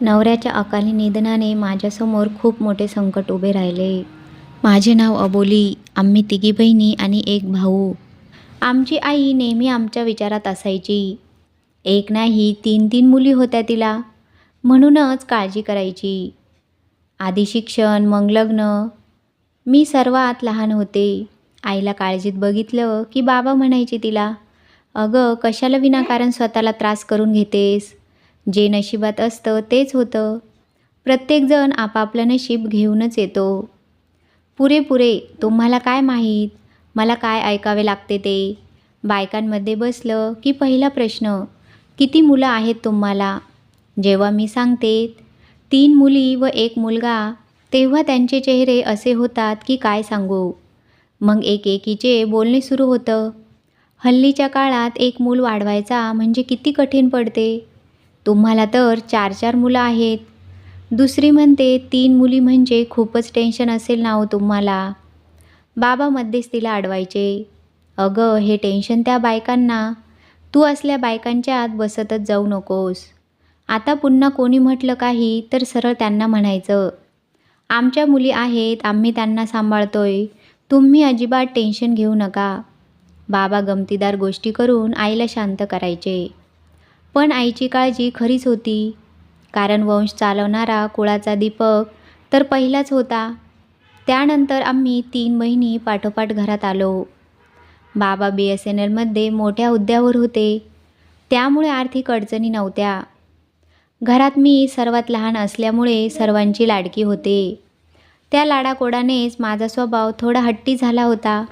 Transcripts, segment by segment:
नवऱ्याच्या अकाली निधनाने माझ्यासमोर खूप मोठे संकट उभे राहिले. माझे नाव अबोली आम्ही तिघी बहिणी आणि एक भाऊ. आमची आई नेहमी आमच्या विचारात असायची. एक नाही तीन तीन मुली होत्या तिला. म्हणूनच काळजी करायची. आधी शिक्षण मग लग्न. मी सर्वात लहान होते. आईला काळजीत बघितलं की बाबा म्हणायचे तिला अगं कशाला विनाकारण स्वतःला त्रास करून घेतेस? जे नशिबात असतं तेच होतं. प्रत्येकजण आपापलं नशीब घेऊनच येतो. पुरे पुरे तुम्हाला काय माहीत? मला काय ऐकावे लागते ते? बायकांमध्ये बसलं की पहिला प्रश्न किती मुलं आहेत तुम्हाला? जेव्हा मी सांगते तीन मुली व एक मुलगा तेव्हा त्यांचे चेहरे असे होतात की काय सांगू? मग एक एकीचे बोलणे सुरू होतं. हल्लीच्या काळात एक मूल वाढवायचा म्हणजे किती कठीण पडते. तुम्हाला तर चार चार मुलं आहेत. दुसरी म्हणते तीन मुली म्हणजे खूपच टेन्शन असेल ना हो तुम्हाला. बाबा मध्येच तिला अडवायचे. अगं हे टेन्शन त्या बायकांना. तू असल्या बायकांच्या आत बसतच जाऊ नकोस. आता पुन्हा कोणी म्हटलं काही तर सरळ त्यांना म्हणायचं. आमच्या मुली आहेत आम्ही त्यांना सांभाळतोय. तुम्ही अजिबात टेन्शन घेऊ नका. बाबा गमतीदार गोष्टी करून आईला शांत करायचे. पण आईची काळजी खरीच होती. कारण वंश चालवणारा कुळाचा दीपक तर पहिलाच होता. त्यानंतर आम्ही तीन महिने पाठोपाठ घरात आलो. बाबा बी एस एन एलमध्ये मोठ्या हुद्द्यावर होते. त्यामुळे आर्थिक अडचणी नव्हत्या. घरात मी सर्वात लहान असल्यामुळे सर्वांची लाडकी होते. त्या लाडाकोडानेच माझा स्वभाव थोडा हट्टी झाला होता.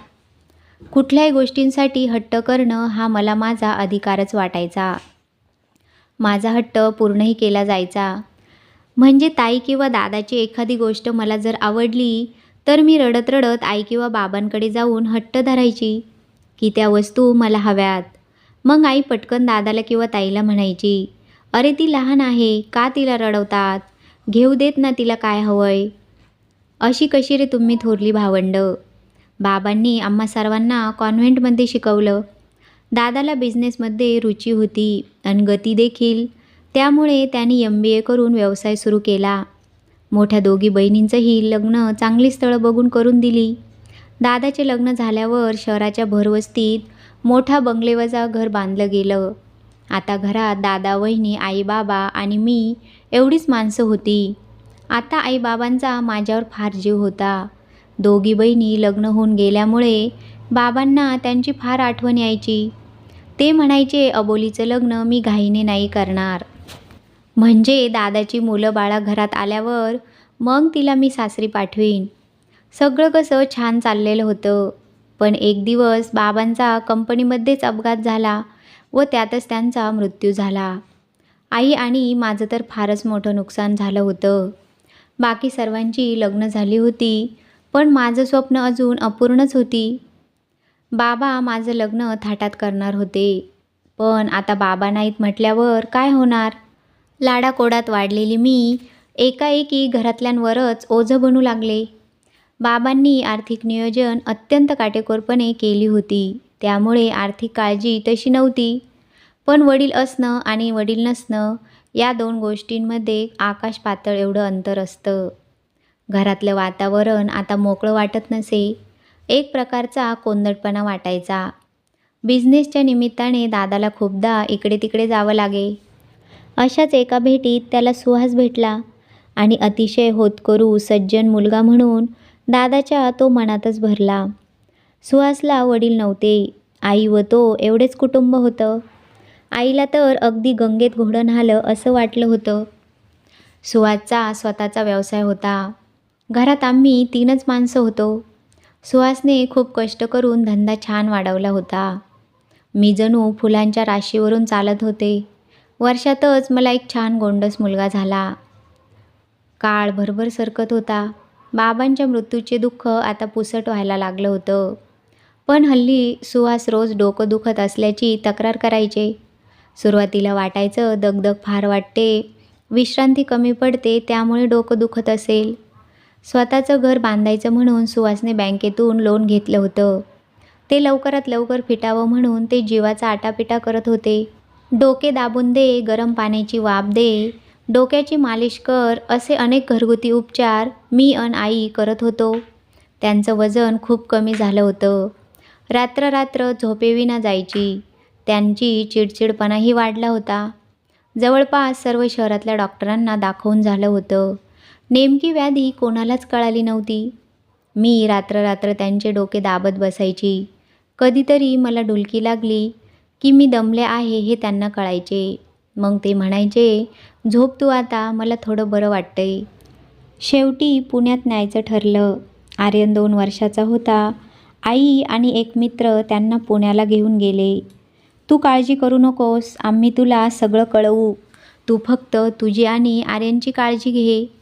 कुठल्याही गोष्टींसाठी हट्ट करणं हा मला माझा अधिकारच वाटायचा. माझा हट्ट पूर्णही केला जायचा. म्हणजे ताई किंवा दादाची एखादी गोष्ट मला जर आवडली तर मी रडत रडत आई किंवा बाबांकडे जाऊन हट्ट धरायची. की त्या वस्तू मला हव्यात. मग आई पटकन दादाला किंवा ताईला म्हणायची अरे ती लहान आहे का तिला रडवतात? घेऊ देत ना तिला काय हवंय? अशी कशी रे तुम्ही थोरली भावंड. बाबांनी आम्हा सर्वांना कॉन्व्हेंटमध्ये शिकवलं. दादाला बिझनेसमध्ये रुची होती आणि गती देखील. त्यामुळे त्यांनी एम बी ए करून व्यवसाय सुरू केला. मोठ्या दोघी बहिणींचंही लग्न चांगली स्थळं बघून करून दिली. दादाचे लग्न झाल्यावर शहराच्या भरवस्तीत मोठा बंगलेवजा घर बांधलं गेलं. आता घरात दादा वहिनी आईबाबा आणि मी एवढीच माणसं होती. आता आईबाबांचा माझ्यावर फार जीव होता. दोघी बहिणी लग्न होऊन गेल्यामुळे बाबांना त्यांची फार आठवण यायची. ते म्हणायचे अबोलीचं लग्न मी घाईने नाही करणार. म्हणजे दादाची मुलं बाळा घरात आल्यावर मग तिला मी सासरी पाठवीन. सगळं कसं छान चाललेलं होतं. पण एक दिवस बाबांचा कंपनीमध्येच अपघात झाला व त्यातच त्यांचा मृत्यू झाला. आई आणि माझं तर फारच मोठं नुकसान झालं होतं. बाकी सर्वांची लग्न झाली होती पण माझं स्वप्न अजून अपूर्णच होती. बाबा माझं लग्न थाटात करणार होते. पण आता बाबा नाहीत म्हटल्यावर काय होणार? लाडाकोडात वाढलेली मी एकाएकी घरातल्यांवरच ओझं बनू लागले. बाबांनी आर्थिक नियोजन अत्यंत काटेकोरपणे केली होती. त्यामुळे आर्थिक काळजी तशी नव्हती. पण वडील असणं आणि वडील नसणं या दोन गोष्टींमध्ये आकाश पातळ एवढं अंतर असतं. घरातलं वातावरण आता मोकळं वाटत नसे. एक प्रकारचा कोंदटपणा वाटायचा. बिझनेसच्या निमित्ताने दादाला खूपदा इकडे तिकडे जावं लागे. अशाच एका भेटीत त्याला सुहास भेटला आणि अतिशय होतकरू सज्जन मुलगा म्हणून दादाच्या तो मनातच भरला. सुहासला वडील नव्हते. आई व तो एवढेच कुटुंब होतं. आईला तर अगदी गंगेत घोडं न्हालं असं वाटलं होतं. सुहासचा स्वतःचा व्यवसाय होता. घरात आम्ही तीनच माणसं होतो. सुहासने खूप कष्ट करून धंदा छान वाढवला होता. मी जणू फुलांच्या राशीवरून चालत होते. वर्षातच मला एक छान गोंडस मुलगा झाला. काळ भरभर सरकत होता. बाबांच्या मृत्यूचे दुःख आता पुसट व्हायला लागलं होतं. पण हल्ली सुहास रोज डोकं दुखत असल्याची तक्रार करायचे. सुरुवातीला वाटायचं दगदग फार वाटते. विश्रांती कमी पडते त्यामुळे डोकं दुखत असेल. स्वतःचं घर बांधायचं म्हणून सुहासने बँकेतून लोन घेतलं होतं. ते लवकरात लवकर फिटावं म्हणून ते जीवाचा आटापिटा करत होते. डोके दाबून दे गरम पाण्याची वाफ दे डोक्याची मालिश कर असे अनेक घरगुती उपचार मी अन आई करत होतो. त्यांचं वजन खूप कमी झालं होतं. रात्ररात्र झोपेविना जायची. त्यांची चिडचिडपणाही वाढला होता. जवळपास सर्व शहरातल्या डॉक्टरांना दाखवून झालं होतं. नेमकी व्याधी कोणालाच कळाली नव्हती. मी रात्र रात्र त्यांचे डोके दाबत बसायची. कधीतरी मला डुलकी लागली की मी दमले आहे हे त्यांना कळायचे. मग ते म्हणायचे झोप तू आता मला थोडं बरं वाटतंय. शेवटी पुण्यात न्यायचं ठरलं. आर्यन दोन वर्षाचा होता. आई आणि एक मित्र त्यांना पुण्याला घेऊन गेले. तू काळजी करू नकोस आम्ही तुला सगळं कळवू. तू फक्त तुझी आणि आर्यनची काळजी घे.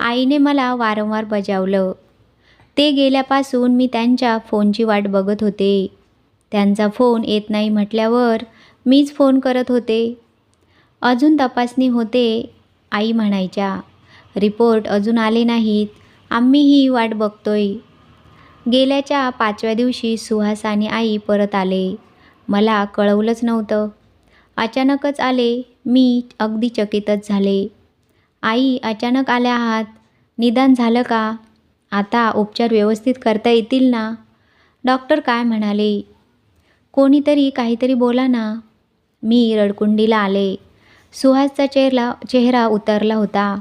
आईने मला वारंवार बजावलं. ते गेल्यापासून मी त्यांच्या फोनची वाट बघत होते. त्यांचा फोन येत नाही म्हटल्यावर मीच फोन करत होते. अजून तपासणी होते आई म्हणायच्या. रिपोर्ट अजून आले नाहीत. आम्हीही वाट बघतोय. गेल्याच्या पाचव्या दिवशी सुहास आणि आई परत आले. मला कळवलंच नव्हतं. अचानकच आले. मी अगदी चकितच झाले. आई अचानक आल्या आहात. निदान झालं का? आता उपचार व्यवस्थित करता येतील ना? डॉक्टर काय म्हणाले? कोणीतरी काहीतरी बोला ना. मी रडकुंडीला आले. सुहासचा चेहरा चेहरा उतरला होता.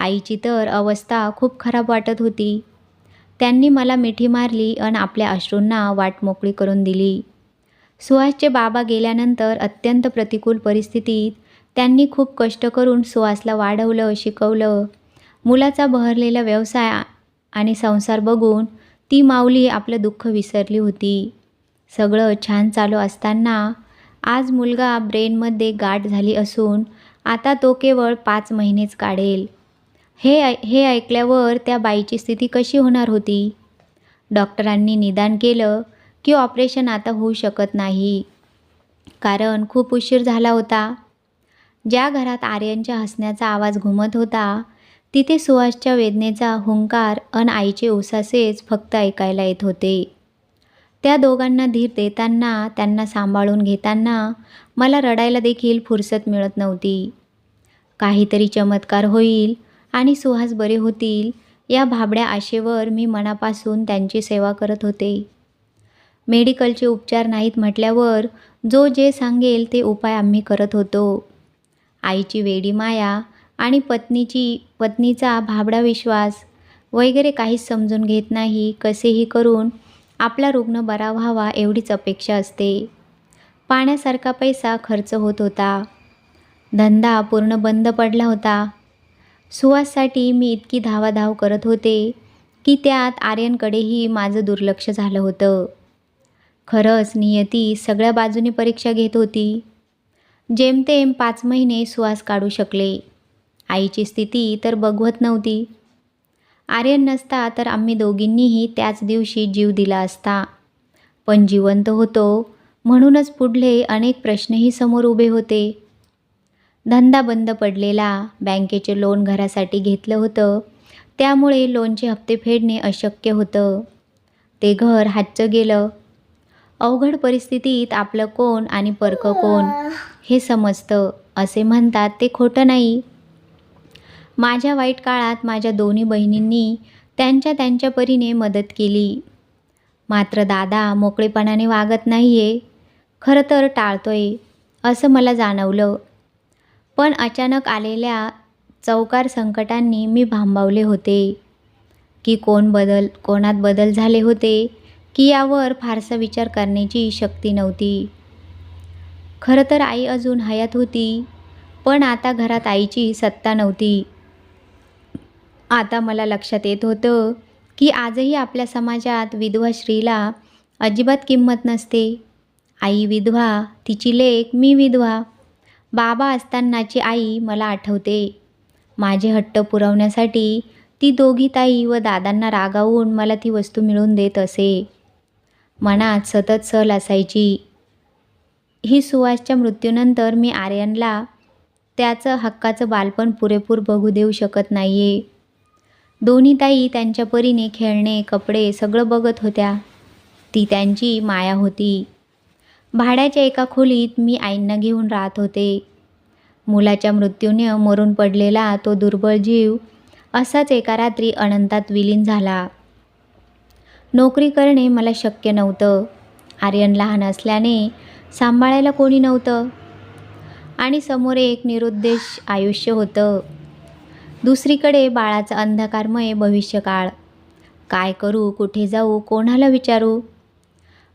आईची तर अवस्था खूप खराब वाटत होती. त्यांनी मला मिठी मारली आणि आपल्या अश्रूंना वाट मोकळी करून दिली. सुहासचे बाबा गेल्यानंतर अत्यंत प्रतिकूल परिस्थितीत त्यांनी खूप कष्ट करून सुहासला वाढवलं शिकवलं. मुलाचा बहरलेला व्यवसाय आणि संसार बघून ती माऊली आपलं दुःख विसरली होती. सगळं छान चालू असताना आज मुलगा ब्रेनमध्ये गाठ झाली असून आता तो केवळ पाच महिनेच काढेल. हे ऐ हे ऐकल्यावर त्या बाईची स्थिती कशी होणार होती? डॉक्टरांनी निदान केलं की ऑपरेशन आता होऊ शकत नाही. कारण खूप उशीर झाला होता. ज्या घरात आर्यनच्या हसण्याचा आवाज घुमत होता तिथे सुहासच्या वेदनेचा हुंकार अन आईचे उसासेच फक्त ऐकायला येत होते. त्या दोघांना धीर देताना त्यांना सांभाळून घेताना मला रडायला देखील फुरसत मिळत नव्हती. काहीतरी चमत्कार होईल आणि सुहास बरे होतील या भाबड्या आशेवर मी मनापासून त्यांची सेवा करत होते. मेडिकलचे उपचार नाहीत म्हटल्यावर जो जे सांगेल ते उपाय आम्ही करत होतो. आईची वेडी माया आणि पत्नीची पत्नीचा भाबडा विश्वास वगैरे काहीच समजून घेत नाही कसेही करून आपला रुग्ण बरा व्हावा एवढीच अपेक्षा असते. पाण्यासारखा पैसा खर्च होत होता. धंदा पूर्ण बंद पडला होता. सुवाससाठी मी इतकी धावाधाव करत होते की त्यात आर्यनकडेही माझं दुर्लक्ष झालं होतं. खरंच नियती सगळ्या बाजूने परीक्षा घेत होती. जेमतेम पाच महिने सुवास काढू शकले. आईची स्थिती तर बघवत नव्हती. आर्यन नसता तर आम्ही दोघींनीही त्याच दिवशी जीव दिला असता. पण जिवंत होतो म्हणूनच पुढले अनेक प्रश्नही समोर उभे होते. धंदा बंद पडलेला बँकेचे लोन घरासाठी घेतलं होतं. त्यामुळे लोनचे हप्ते फेडणे अशक्य होतं. ते घर हातचं गेलं. अवघड परिस्थितीत आपलं कोण आणि परकं कोण? हे समजतं. असे म्हणतात ते खोटं नाही. माझ्या वाईट काळात माझ्या दोन्ही बहिणींनी त्यांच्या त्यांच्या परीने मदत केली. मात्र दादा मोकळेपणाने वागत नाही आहे खरं तर टाळतोय असं मला जाणवलं. पण अचानक आलेल्या चौकार संकटांनी मी भांबावले होते. की कोण बदल कोणात बदल झाले होते की यावर फारसा विचार करण्याची शक्ती नव्हती. खरं तर आई अजून हयात होती पण आता घरात आईची सत्ता नव्हती. आता मला लक्षात येत होतं की आजही आपल्या समाजात विधवा स्त्रीला अजिबात किंमत नसते. आई विधवा तिची लेख मी विधवा. बाबा असतानाची आई मला आठवते. माझे हट्ट पुरवण्यासाठी ती दोघी ताई व दादांना रागावून मला ती वस्तू मिळवून देत असे. मनात सतत सल असायची. ही सुवासच्या मृत्यूनंतर मी आर्यनला त्याचं हक्काचं बालपण पुरेपूर बघू देऊ शकत नाही आहे दोन्ही ताई त्यांच्या परीने खेळणे कपडे सगळं बघत होत्या. ती त्यांची माया होती. भाड्याच्या एका खोलीत मी आईंना घेऊन राहत होते. मुलाच्या मृत्यूने मरून पडलेला तो दुर्बळ जीव असाच एका रात्री अनंतात विलीन झाला. नोकरी करणे मला शक्य नव्हतं. आर्यन लहान असल्याने सांभाळायला कोणी नव्हतं. आणि समोर एक निरुद्देश आयुष्य होतं. दुसरीकडे बाळाचा अंधकारमय भविष्यकाळ. काय करू कुठे जाऊ कोणाला विचारू?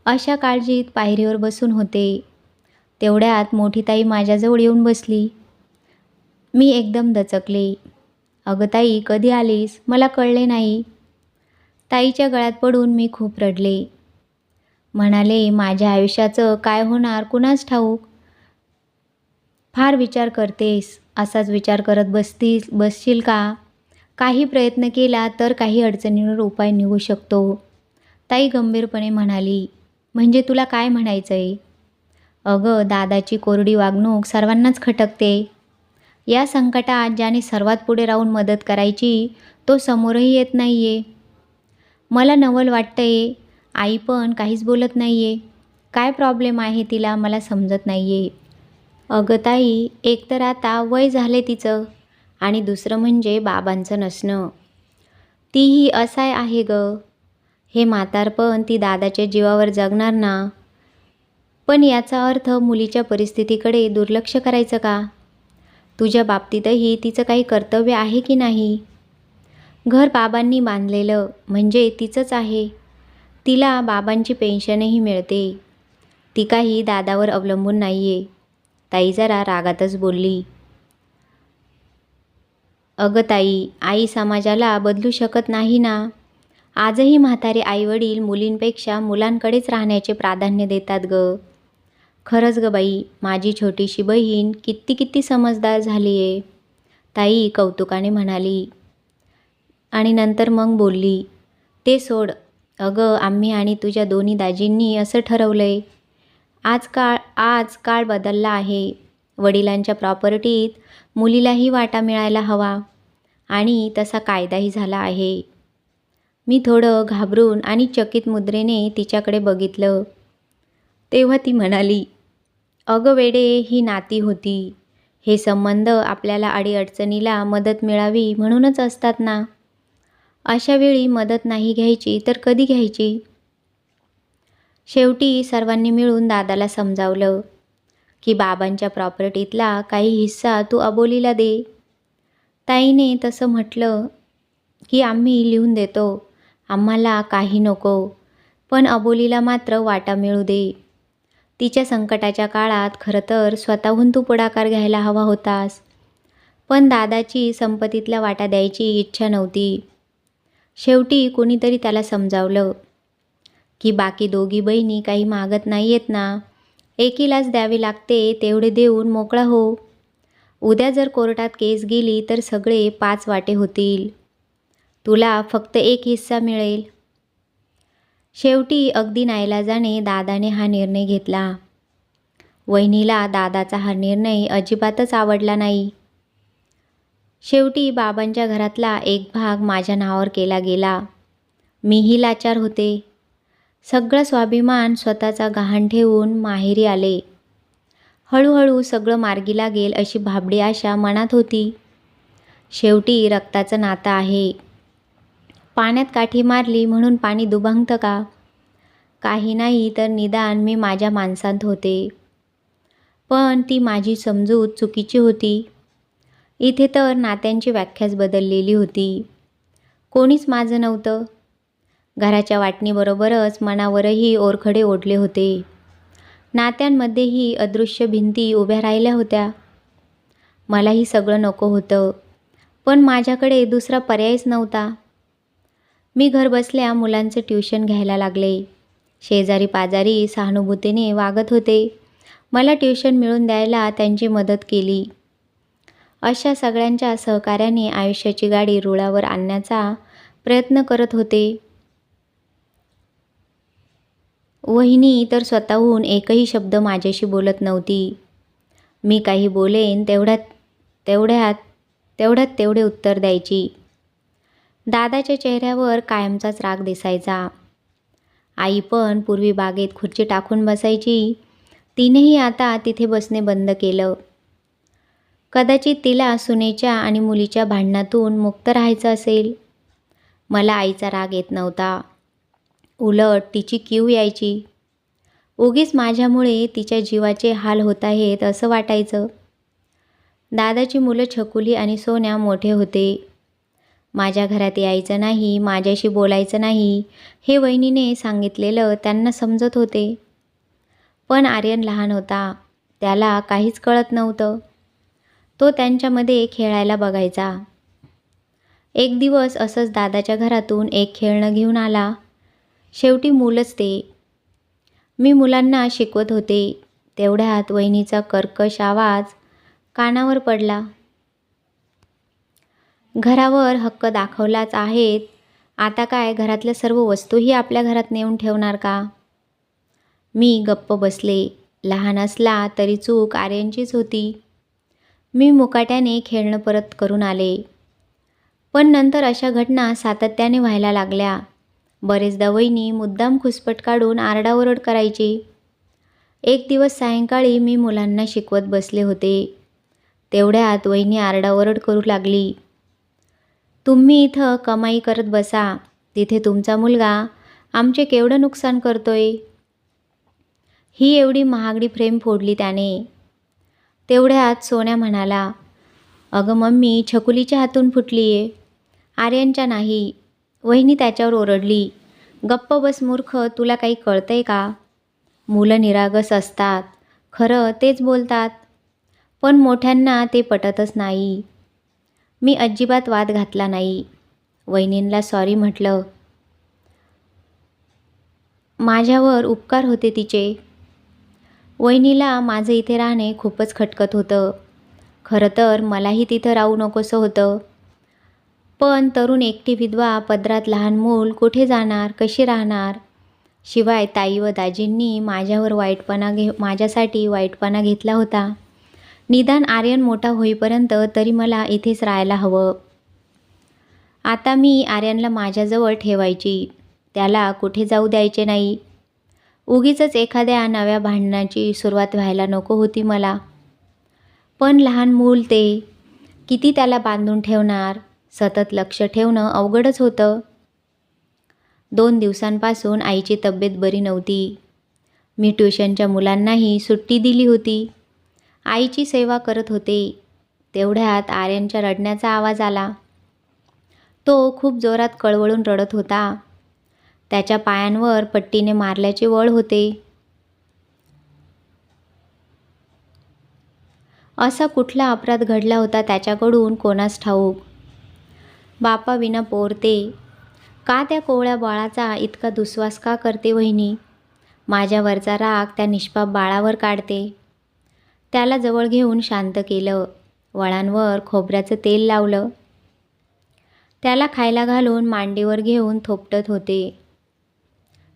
अशा काळजीत पायरीवर बसून होते. तेवढ्यात मोठी ताई माझ्याजवळ येऊन बसली. मी एकदम दचकले. अगं ताई कधी आलीस? मला कळले नाही. ताईच्या गळ्यात पडून मी खूप रडले. म्हणाले माझ्या आयुष्याचं काय होणार? कुणाच ठाऊक? फार विचार करतेस. असाच विचार करत बसतीस बसशील का? काही प्रयत्न केला तर काही अडचणींवर उपाय निघू शकतो. ताई गंभीरपणे म्हणाली म्हणजे तुला काय म्हणायचं आहे अगं दादाची कोरडी वागणूक सर्वांनाच खटकते. या संकटात ज्याने सर्वात पुढे राहून मदत करायची तो समोरही येत नाही आहे मला नवल वाटतंय आई पण काहीच बोलत नाही आहे काय प्रॉब्लेम आहे तिला मला समजत नाही आहे अगं ताई एकतर आता वय झाले तिचं आणि दुसरं म्हणजे बाबांचं नसणं. तीही असाय आहे ग. हे म्हातारपण ती दादाच्या जीवावर जगणार ना. पण याचा अर्थ मुलीच्या परिस्थितीकडे दुर्लक्ष करायचं का? तुझ्या बाबतीतही तिचं काही कर्तव्य आहे की नाही? घर बाबांनी बांधलेलं म्हणजे तिचंच आहे. तिला बाबांची पेन्शनही मिळते. ती काही दादावर अवलंबून नाही आहे ताई जरा रागातच बोलली. अगं ताई आई समाजाला बदलू शकत नाही ना? आजही म्हातारे आईवडील मुलींपेक्षा मुलांकडेच राहण्याचे प्राधान्य देतात ग. खरंच ग बाई माझी छोटीशी बहीण किती किती समजदार झाली आहे ताई कौतुकाने म्हणाली. आणि नंतर मग बोलली. ते सोड अगं आम्ही आणि तुझ्या दोन्ही दाजींनी असं ठरवलं आहे आज काळ आज काळ बदलला आहे. वडिलांच्या प्रॉपर्टीत मुलीलाही वाटा मिळायला हवा आणि तसा कायदाही झाला आहे. मी थोडं घाबरून आणि चकित मुद्रेने तिच्याकडे बघितलं. तेव्हा ती म्हणाली अगं वेडे ही नाती होती. हे संबंध आपल्याला अडीअडचणीला मदत मिळावी म्हणूनच असतात ना. अशा वेळी मदत नाही घ्यायची तर कधी घ्यायची? शेवटी सर्वांनी मिळून दादाला समजावलं की बाबांच्या प्रॉपर्टीतला काही हिस्सा तू अबोलीला दे. ताईने तसं म्हटलं की आम्ही लिहून देतो. आम्हाला काही नको. पण अबोलीला मात्र वाटा मिळू दे. तिच्या संकटाच्या काळात खरं तर स्वतःहून तू पुढाकार घ्यायला हवा होतास. पण दादाची संपत्तीतल्या वाटा द्यायची इच्छा नव्हती. शेवटी कोणीतरी त्याला समजावलं की बाकी दोघी बहिणी काही मागत नाही आहेत ना. एकीलाच द्यावे लागते तेवढे देऊन मोकळा हो. उद्या जर कोर्टात केस गेली तर सगळे पाच वाटे होतील. तुला फक्त एक हिस्सा मिळेल. शेवटी अगदी नाईलाजाने दादाने हा निर्णय घेतला. वहिनीला दादाचा हा निर्णय अजिबातच आवडला नाही. शेवटी बाबांच्या घरातला एक भाग माझ्या नावावर केला गेला. मीही लाचार होते. सगळं स्वाभिमान स्वतःचा गहाण ठेवून माहेरी आले. हळूहळू सगळं मार्गी लागेल अशी भाबडी आशा मनात होती. शेवटी रक्ताचं नातं आहे. पाण्यात काठी मारली म्हणून पाणी दुभांगतं का? काही नाही तर निदान मी माझ्या माणसांत होते. पण ती माझी समजूत चुकीची होती. इथे तर नात्यांची व्याख्याच बदललेली होती. कोणीच माझं नव्हतं. घराच्या वाटणीबरोबरच मनावरही ओरखडे ओढले होते. नात्यांमध्येही अदृश्य भिंती उभ्या राहिल्या होत्या. मलाही सगळं नको होतं पण माझ्याकडे दुसरा पर्यायच नव्हता. मी घर बसल्या मुलांचं ट्युशन घ्यायला लागले. शेजारी पाजारी सहानुभूतीने वागत होते. मला ट्युशन मिळून द्यायला त्यांची मदत केली. अशा सगळ्यांच्या सहकार्याने आयुष्याची गाडी रुळावर आणण्याचा प्रयत्न करत होते. वहिनी तर स्वतःहून एकही शब्द माझ्याशी बोलत नव्हती. मी काही बोलेन तेवढ्यात तेवढ्यात तेवढ्यात तेवढे उत्तर द्यायची. दादाच्या चेहऱ्यावर कायमचाच राग दिसायचा. आई पण पूर्वी बागेत खुर्ची टाकून बसायची. तिनेही आता तिथे बसणे बंद केलं. कदाचित तिला सुनेच्या आणि मुलीच्या भांडणातून मुक्त राहायचं असेल. मला आईचा राग येत नव्हता. उलट तिची कीव यायची. उगीच माझ्यामुळे तिच्या जीवाचे हाल होत आहेत असं वाटायचं. दादाची मुलं छकुली आणि सोन्या मोठे होते. माझ्या घरात यायचं नाही माझ्याशी बोलायचं नाही हे वहिनीने सांगितलेलं त्यांना समजत होते. पण आर्यन लहान होता. त्याला काहीच कळत नव्हतं. तो त्यांच्यामध्ये खेळायला बघायचा. एक दिवस असंच दादाच्या घरातून एक खेळणं घेऊन आला. शेवटी मूलच ते. मी मुलांना शिकवत होते. तेवढ्यात वहिनीचा कर्कश आवाज कानावर पडला. घरावर हक्क दाखवलाच आहेत. आता काय घरातल्या सर्व वस्तूही आपल्या घरात नेऊन ठेवणार का? मी गप्प बसले. लहान असला तरी चूक आर्यांचीच होती. मी मुकाट्याने खेळणं परत करून आले. पण नंतर अशा घटना सातत्याने व्हायला लागल्या. बरेचदा वहिनी मुद्दाम खुसपट काढून आरडाओरड करायची. एक दिवस सायंकाळी मी मुलांना शिकवत बसले होते. तेवढ्यात वहिनी आरडाओरड करू लागली. तुम्ही इथं कमाई करत बसा. तिथे तुमचा मुलगा आमचे केवढं नुकसान करतोय? ही एवढी महागडी फ्रेम फोडली त्याने. तेवढ्यात सोन्या म्हणाला अगं मम्मी छकुलीच्या हातून फुटली आहे आर्यांच्या नाही वहिनी त्याच्यावर ओरडली गप्प बस मूर्ख तुला काही कळतंय का? मुलं निरागस असतात खरं तेच बोलतात पण मोठ्यांना ते पटतच नाही. मी अजिबात वाद घातला नाही. वहिनींला सॉरी म्हटलं. माझ्यावर उपकार होते तिचे. वहिनीला माझं इथे राहणे खूपच खटकत होतं. खरं तर मलाही तिथं राहू नकोसं होतं. पण तरुण एकटी विधवा पदरात लहान मूल कुठे जाणार कशी राहणार? शिवाय ताई व दाजींनी माझ्यावर वाईटपणा घे माझ्यासाठी वाईटपणा घेतला होता. निदान आर्यन मोठा होईपर्यंत तरी मला इथेच राहायला हवं. आता मी आर्यनला माझ्याजवळ ठेवायची. त्याला कुठे जाऊ द्यायचे नाही. उगीच एखाद्या नव्या भांडणाची सुरुवात व्हायला नको होती मला. पण लहान मूल ते किती त्याला बांधून ठेवणार सतत लक्ष ठेवणं अवघडच होतं. दोन दिवसांपासून आईची तब्येत बरी नव्हती. मी ट्युशनच्या मुलांनाही सुट्टी दिली होती. आईची सेवा करत होते. तेवढ्यात आर्यनच्या रडण्याचा आवाज आला. तो खूप जोरात कळवळून रडत होता. त्याच्या पायांवर पट्टीने मारल्याचे वळ होते. असा कुठला अपराध घडला होता त्याच्याकडून कोणास ठाऊक? बापा विना पोरते. का त्या कोवळ्या बाळाचा इतका दुस्वास का करते वहिनी? माझ्यावरचा राग त्या निष्पाप बाळावर काढते. त्याला जवळ घेऊन शांत केलं. वळांवर खोबऱ्याचं तेल लावलं. त्याला खायला घालून मांडीवर घेऊन थोपटत होते.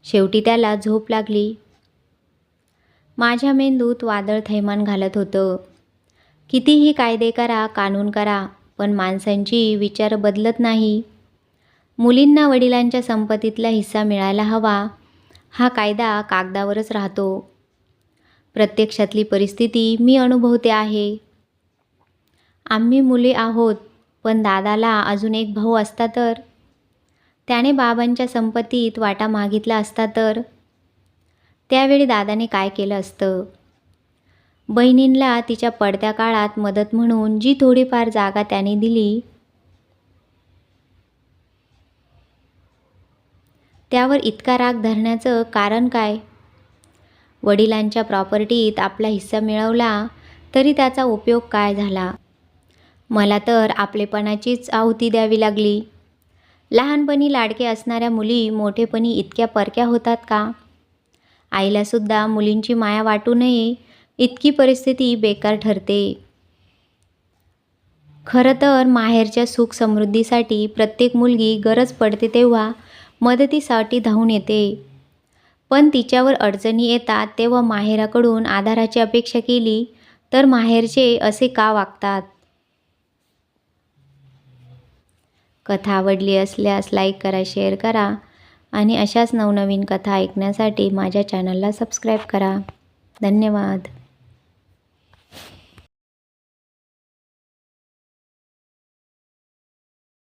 शेवटी त्याला झोप लागली. माझ्या मेंदूत वादळ थैमान घालत होतं. कितीही कायदे करा कानून करा पण माणसांची विचार बदलत नाही. मुलींना वडिलांच्या संपत्तीतला हिस्सा मिळायला हवा हा कायदा कागदावरच राहतो. प्रत्यक्षातली परिस्थिती मी अनुभवते आहे. आम्ही मुले आहोत पण दादाला अजून एक भाऊ असता तर? त्याने बाबांच्या संपत्तीत वाटा मागितला असता तर? त्यावेळी दादाने काय केलं असतं? बहिणींना तिच्या पडत्या काळात मदत म्हणून जी थोडीफार जागा त्याने दिली त्यावर इतका राग धरण्याचं कारण काय? वडिलांच्या प्रॉपर्टीत आपला हिस्सा मिळवला तरी त्याचा उपयोग काय झाला? मला तर आपलेपणाचीच आहुती द्यावी लागली. लहानपणी लाडके असणाऱ्या मुली मोठेपणी इतक्या परक्या होतात का? आईलासुद्धा मुलींची माया वाटू नये इतकी परिस्थिती बेकार ठरते. खरं तर माहेरच्या सुख समृद्धीसाठी प्रत्येक मुलगी गरज पडते तेव्हा मदतीसाठी धावून येते. पण तिच्यावर अडचणी येतात तेव्हा माहेराकडून आधाराची अपेक्षा केली तर माहेरचे असे का वागतात? कथा आवडली असल्यास लाईक करा शेअर करा आणि अशाच नवनवीन कथा ऐकण्यासाठी माझ्या चॅनलला सबस्क्राईब करा. धन्यवाद.